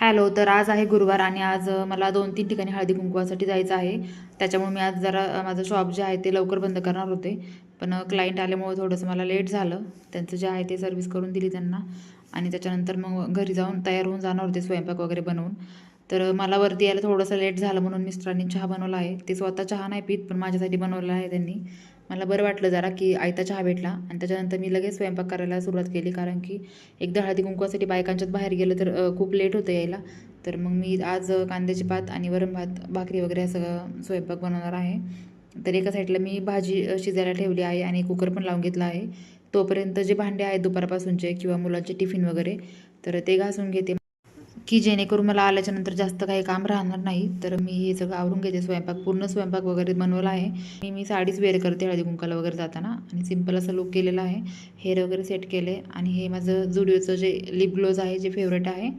Hello तर आज आहे गुरुवार आणि आज मला दोन तीन ठिकाणी हळदी कुंकवासाठी जायचं आहे. त्याच्यामुळे मी आज जरा माझं शॉप जे आहे ते लवकर बंद करणार होते. पण क्लायंट आल्यामुळे थोडंसं मला लेट झालं. त्यांचं जे आहे ते सर्व्हिस करून दिली त्यांना. आणि त्याच्यानंतर मग घरी जाऊन तयार होऊन जाणार होते स्वयंपाक वगैरे बनवून. तर मला वरती यायला थोडंसं लेट झालं म्हणून मिस्टरांनी चहा बनवला आहे. ते स्वतः चहा नाही पित पण माझ्यासाठी बनवला आहे त्यांनी. मला बरं वाटलं जरा की आयता चहा भेटला आणि त्याच्यानंतर मी लगेच स्वयंपाक करायला सुरुवात केली. कारण की एकदा हळदी कुंकवासाठी बायकांच्यात बाहेर गेलं तर खूप लेट होतं यायला. तर मग मी आज कांद्याची भात आणि वरण भात भाकरी वगैरे सगळं स्वयंपाक बनवणार आहे. तर एका साईडला मी भाजी शिजायला ठेवली आहे आणि कुकर पण लावून घेतला आहे. तोपर्यंत जे भांडे आहेत दुपारपासूनचे किंवा मुलांचे टिफिन वगैरे तर ते घासून घेते. की जेणेकरून मला आल्याच्यानंतर जास्त काही काम राहणार नाही. तर मी हे सगळं आवरून घेते स्वयंपाक पूर्ण स्वयंपाक वगैरे बनवला आहे. मी मी साडीच वेअर करते हळदी कुंकाला वगैरे जाताना. आणि सिंपल असं लुक केलेला आहे. हेअर वगैरे सेट केले. आणि हे माझं जुडिओचं जे लिप ग्लोज आहे जे फेवरेट आहे